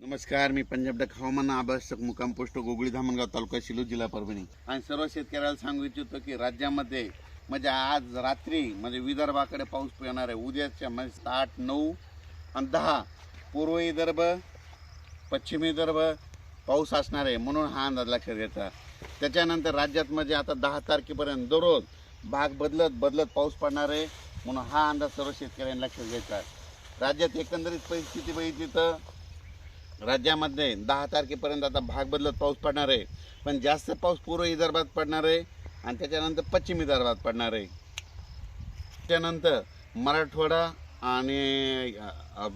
नमस्कार मी पंजाब डक हवामान अभ्यासक मुकाम पोस्ट गोगळी धामणगाव तालुका शिलू जिल्हा परभणी. आणि सर्व शेतकऱ्याला सांगू इच्छितो की राज्यामध्ये म्हणजे आज रात्री म्हणजे विदर्भाकडे पाऊस येणार आहे. उद्याच्या म्हणजे आठ नऊ आणि दहा. पूर्व विदर्भ पश्चिम विदर्भ पाऊस असणार आहे म्हणून हा अंदाज लक्षात घ्यायचा त्याच्यानंतर राज्यात म्हणजे आता दहा तारखेपर्यंत दररोज भाग बदलत बदलत पाऊस पडणार आहे म्हणून हा अंदाज सर्व शेतकऱ्यांनी लक्षात घ्यायचा राज्यात एकंदरीत परिस्थिती बघितली तर राज्यामध्ये दहा तारखेपर्यंत आता भाग बदलत पाऊस पडणार आहे. पण जास्त पाऊस पूर्व विदर्भात पडणार आहे आणि त्याच्यानंतर पश्चिम विदर्भात पडणार आहे. त्यानंतर मराठवाडा आणि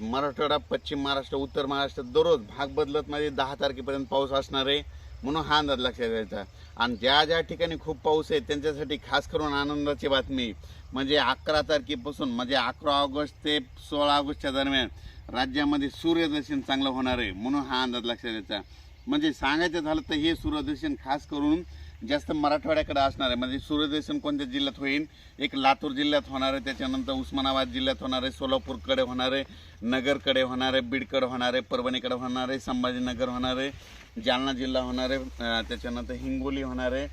मराठवाडा पश्चिम महाराष्ट्र उत्तर महाराष्ट्र दररोज भाग बदलत मध्ये दहा तारखेपर्यंत पाऊस असणार आहे म्हणून हा अंदाज लक्षात द्यायचा आणि ज्या ज्या ठिकाणी खूप पाऊस आहे त्यांच्यासाठी खास करून आनंदाची बातमी म्हणजे अकरा तारखेपासून म्हणजे अकरा ऑगस्ट ते सोळा ऑगस्टच्या दरम्यान राज्यामध्ये सूर्यदर्शन चांगलं होणार आहे म्हणून हा अंदाज लक्षात द्यायचा म्हणजे सांगायचं झालं तर हे सूर्यदर्शन खास करून जास्त मराठवाड्याकडे असणार आहे. म्हणजे सूर्यदर्शन कोणत्या जिल्ह्यात होईल? एक लातूर जिल्ह्यात होणार आहे त्याच्यानंतर उस्मानाबाद जिल्ह्यात होणार आहे सोलापूरकडे होणार आहे नगरकडे होणार आहे बीडकडे होणार आहे परभणीकडे होणार आहे संभाजीनगर होणार आहे जालना जिल्हा होणार आहे त्याच्यानंतर हिंगोली होणार आहे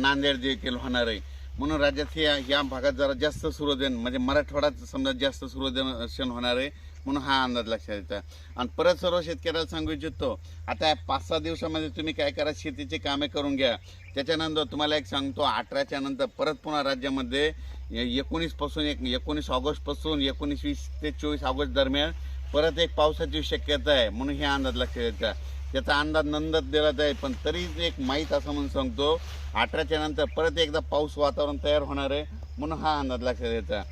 नांदेड देखील होणार आहे. म्हणून राज्यात हे या भागात जरा जास्त सूर्योदय म्हणजे मराठवाड्यात समजा जास्त सूर्यदर्शन होणार आहे म्हणून हा अंदाज लक्षात येतो. आणि परत सर्व शेतकऱ्याला सांगू इच्छितो आता पाच सहा दिवसामध्ये तुम्ही काय करा शेतीची कामे करून घ्या. त्याच्यानंतर तुम्हाला एक सांगतो अठराच्या नंतर परत पुन्हा राज्यामध्ये एकोणीसपासून एक एकोणीस ऑगस्टपासून एकोणीस वीस ते चोवीस ऑगस्ट दरम्यान परत एक पावसाची शक्यता आहे म्हणून हे अंदाज लक्षात येतात त्याचा अंदाज नंदत दिला जाईल पण तरी एक माहीत असं म्हणून सांगतो अठराच्या नंतर परत एकदा पाऊस वातावरण तयार होणार आहे म्हणून हा अंदाज लक्षात येतात